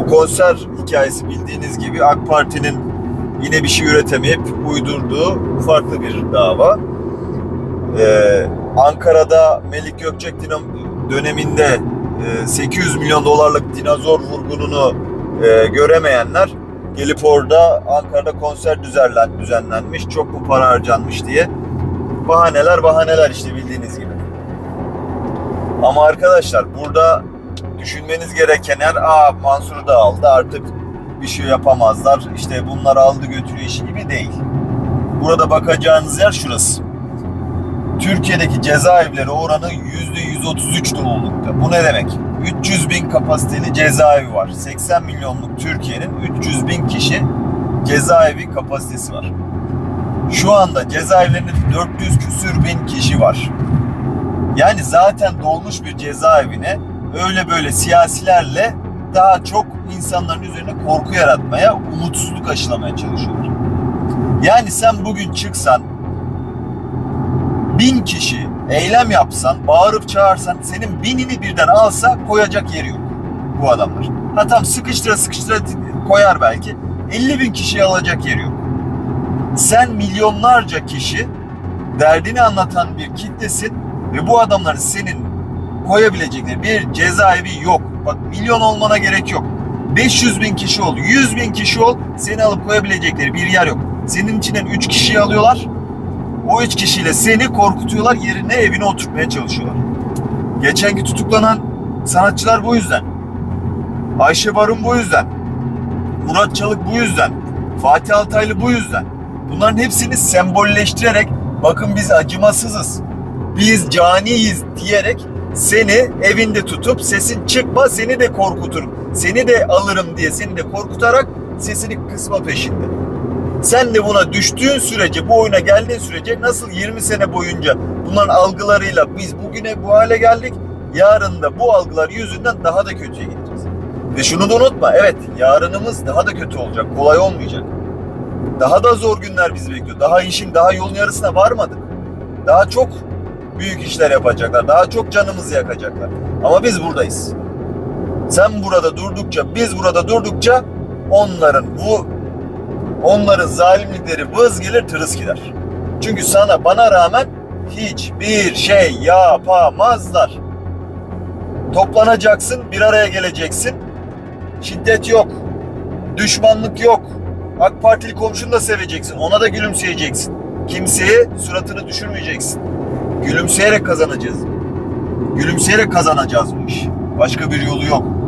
Bu konser hikayesi bildiğiniz gibi AK Parti'nin yine bir şey üretemeyip uydurduğu farklı bir dava. Ee, Ankara'da Melik Gökçek döneminde e, 800 milyon dolarlık dinozor vurgununu e, göremeyenler gelip orada Ankara'da konser düzenlen, düzenlenmiş, çok mu para harcanmış diye bahaneler bahaneler işte bildiğiniz gibi. Ama arkadaşlar burada düşünmeniz gereken yer aa Mansur'u da aldı artık bir şey yapamazlar. İşte bunlar aldı götürüyor işi gibi değil. Burada bakacağınız yer şurası. Türkiye'deki cezaevleri oranı %133 dolulukta. Bu ne demek? 300 bin kapasiteli cezaevi var. 80 milyonluk Türkiye'nin 300 bin kişi cezaevi kapasitesi var. Şu anda cezaevlerinde 400 küsür bin kişi var. Yani zaten dolmuş bir cezaevine öyle böyle siyasilerle daha çok insanların üzerine korku yaratmaya, umutsuzluk aşılamaya çalışıyorlar. Yani sen bugün çıksan bin kişi eylem yapsan, bağırıp çağırsan senin binini birden alsa koyacak yeri yok bu adamlar. Ha tam sıkıştıra sıkıştıra koyar belki. 50 bin kişiyi alacak yeri yok. Sen milyonlarca kişi derdini anlatan bir kitlesin ve bu adamların senin koyabilecekleri bir cezaevi yok. Bak milyon olmana gerek yok. 500 bin kişi ol, 100 bin kişi ol, seni alıp koyabilecekleri bir yer yok. Senin içinden 3 kişiyi alıyorlar. O 3 kişiyle seni korkutuyorlar, yerine evine oturtmaya çalışıyorlar. Geçenki tutuklanan sanatçılar bu yüzden. Ayşe Barun bu yüzden. Murat Çalık bu yüzden. Fatih Altaylı bu yüzden. Bunların hepsini sembolleştirerek bakın biz acımasızız. Biz caniyiz diyerek seni evinde tutup sesin çıkma seni de korkuturum. Seni de alırım diye seni de korkutarak sesini kısma peşinde. Sen de buna düştüğün sürece, bu oyuna geldiğin sürece nasıl 20 sene boyunca bunların algılarıyla biz bugüne bu hale geldik, yarın da bu algılar yüzünden daha da kötüye gideceğiz. Ve şunu da unutma, evet yarınımız daha da kötü olacak, kolay olmayacak. Daha da zor günler bizi bekliyor. Daha işin daha yolun yarısına varmadık. Daha çok büyük işler yapacaklar. Daha çok canımızı yakacaklar. Ama biz buradayız. Sen burada durdukça, biz burada durdukça onların bu onların zalimlikleri vız gelir tırıs gider. Çünkü sana bana rağmen hiçbir şey yapamazlar. Toplanacaksın, bir araya geleceksin. Şiddet yok. Düşmanlık yok. AK Partili komşunu da seveceksin. Ona da gülümseyeceksin. Kimseye suratını düşürmeyeceksin. Gülümseyerek kazanacağız. Gülümseyerek kazanacağız bu işi. Başka bir yolu yok.